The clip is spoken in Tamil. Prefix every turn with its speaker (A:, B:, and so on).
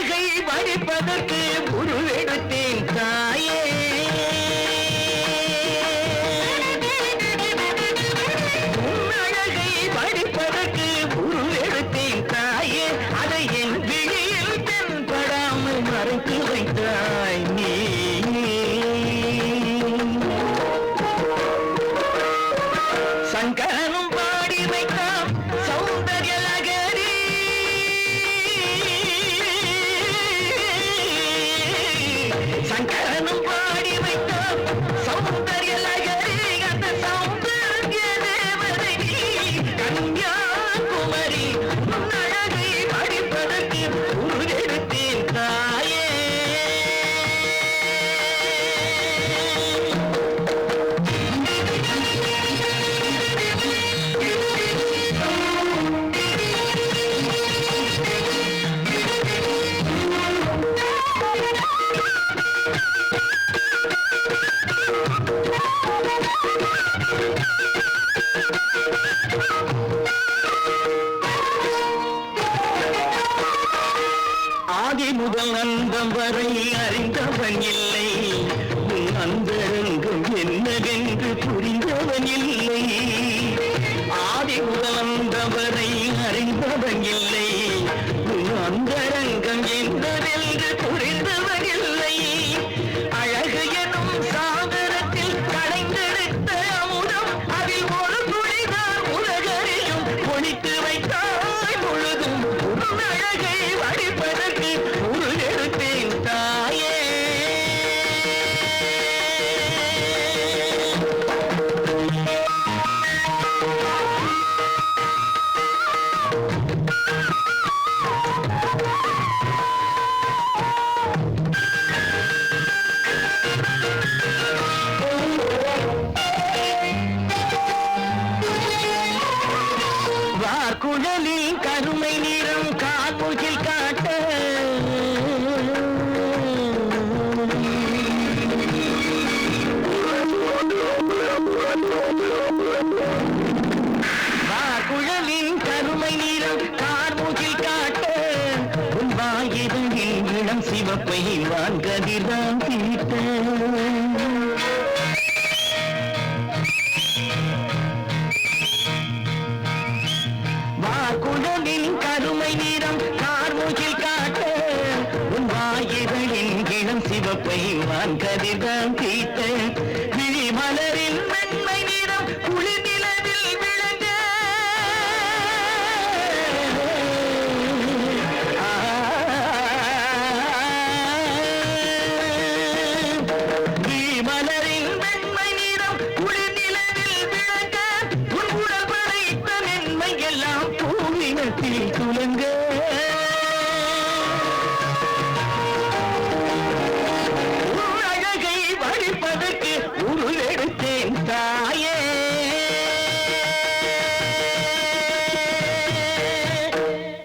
A: உலகை வடிப்பதற்கு உருவெடுத்தேன் தான். ஆதி முதல் அந்தம் வரை அறிந்தவன் இல்லை. உன் அந்தரங்கம் என்னவென்று புரிந்தவன் இல்லை. ஆதி முதல் அந்தம் வரை அறிந்தவன் இல்லை. வார்குழலில் கருமை நிறம் காப்புகில் காட்ட இளம் சிவப்பை வான்கதிர்தான் தீர்த்த. வாக்குடலின் கருமை நிறம் கார்முகில் காட்ட உன் வாயிகளின் இளம் சிவப்பை வான் கதிர்தான்